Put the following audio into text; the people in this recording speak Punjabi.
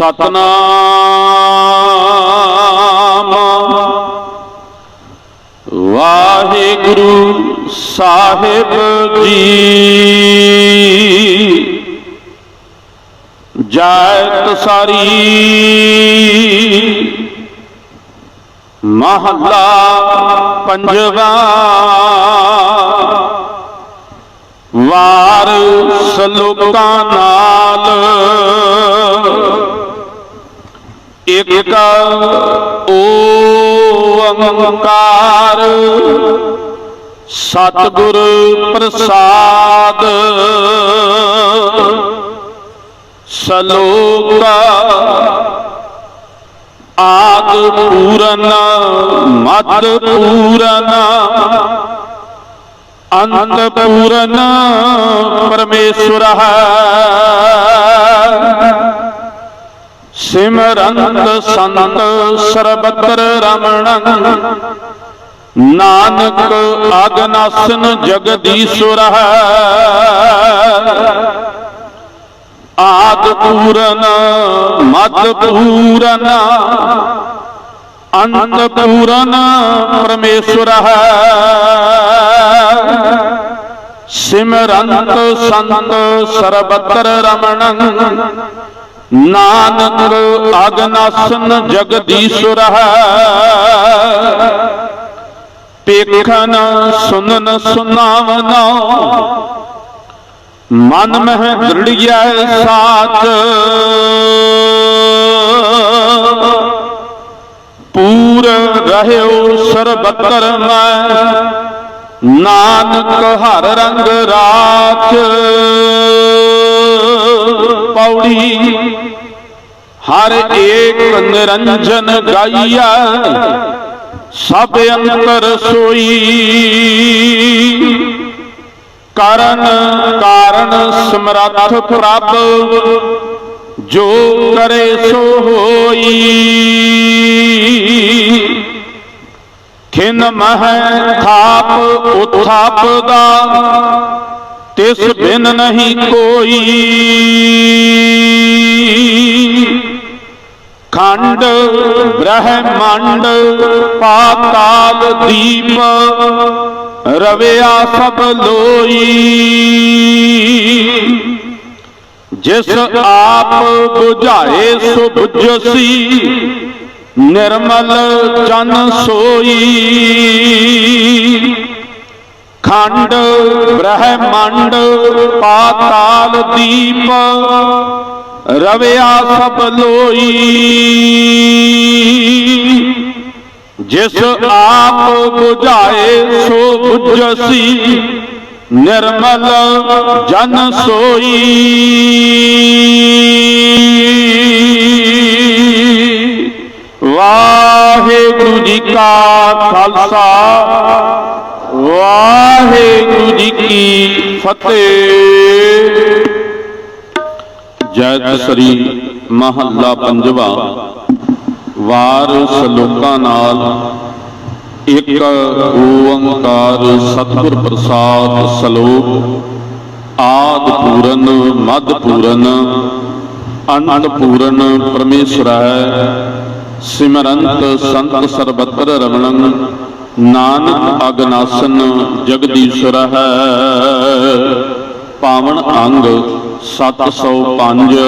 ਸਤਨਾਮ। ਵਾਹਿਗੁਰੂ ਸਾਹਿਬ ਜੀ। ਜੈ ਤਸਾਰੀ ਮਹੱਲਾ ਪੰਜਵਾ। ਵਾਰ ਸਲੋਕਾਂ ਨਾਲ ਇਕ ਓੰਕਾਰ ਸਤਿਗੁਰ ਪ੍ਰਸਾਦ। ਸਲੋਕ ਆਦ ਪੂਰਨ ਮਦ ਪੂਰਨ ਅੰਤ ਪੂਰਨ ਪਰਮੇਸ਼ਵਰ ਹੈ। ਸਿਮਰੰਤ ਸੰਤ ਸਰਬਤਰ ਰਮਣੰ। ਨਾਨਕ ਅਗਨਾਸਨ ਜਗਦੀਸ਼ਵਰ ਹੈ। ਆਦ ਪੂਰਨ ਮਦ ਪੂਰਨ ਅੰਤ ਪੂਰਨ ਪਰਮੇਸ਼ਵਰ ਹੈ। ਸਿਮਰੰਤ ਸੰਤ ਸਰਬਤਰ ਰਮਣੰ। ਨਾਨਕ ਅਗਨਾਸਨ ਜਗਦੀਸ਼ਵਰ ਹੈ। ਪੇਖਨ ਸੁਨਨ ਸੁਨਾਵਨਾ। ਮਨ ਮਹਿ ਦ੍ਰਿੜਿਆ ਸਾਥ ਪੂਰ ਰਹਿਓ ਸਰਬਤਰ ਮੈਂ। ਨਾਨਕ ਹਰ ਰੰਗ ਰਾਚ ਪੌੜੀ। ਹਰ ਏਕ ਨਿਰੰਜਨ ਗਾਈਆ, ਸਭ ਅੰਤਰ ਸੋਈ। ਕਰਨ ਕਾਰਨ ਸਮਰੱਥ ਪ੍ਰਭ, ਜੋ ਕਰੇ ਸੋ ਹੋਈ। ਖਿਨ ਮਹਿ ਥਾਪ ਉਥਾਪ ਦਾ ਤਿਸ ਬਿਨ ਨਹੀਂ ਕੋਈ ਖੰਡ ਬ੍ਰਹਮੰਡ ਪਾਤਾਲ ਦੀਪ ਰਵਿਆ ਸਭ ਲੋਈ। ਜਿਸ ਆਪ 부ਝਾਏ ਸੋ 부ਝਸੀ ਨਿਰਮਲ ਚਨ ਸੋਈ। ਖੰਡ, ਬ੍ਰਹਮੰਡ, ਪਾਤਾਲ ਦੀਪ, ਰਵਿਆ ਸਭ ਲੋਈ। ਜਿਸ ਆਪ 부ਝਾਏ ਸੋ 부ਝਸੀ ਨਿਰਮਲ ਜਨ ਸੋਈ। ਵਾਹਿਗੁਰੂ ਜੀ ਕਾ ਖਾਲਸਾ ਵਾਹਿਗੁਰੂ ਜੀ ਕੀ ਫਤਿਹ। ਜੈ ਸ੍ਰੀ ਮਹੱਲਾ ਪੰਜਵਾ। ਵਾਰ ਸਲੋਕਾਂ ਨਾਲ ਇੱਕ ਓੰਕਾਰ ਸਤਿਗੁਰ ਪ੍ਰਸਾਦ ਸਲੋਕ। ਆਦ ਪੂਰਨ ਮਦ ਪੂਰਨ, ਅੰਤ ਪੂਰਨ ਪਰਮੇਸ਼ਰ ਹੈ। ਸਿਮਰੰਤ ਸੰਤ ਸਰਬਤਰ ਰਮਣੰ। ਨਾਨਕ ਅਗਨਾਸਨ ਜਗਦੀਸ਼ਰ ਹੈ। ਪਾਵਨ ਅੰਗ 705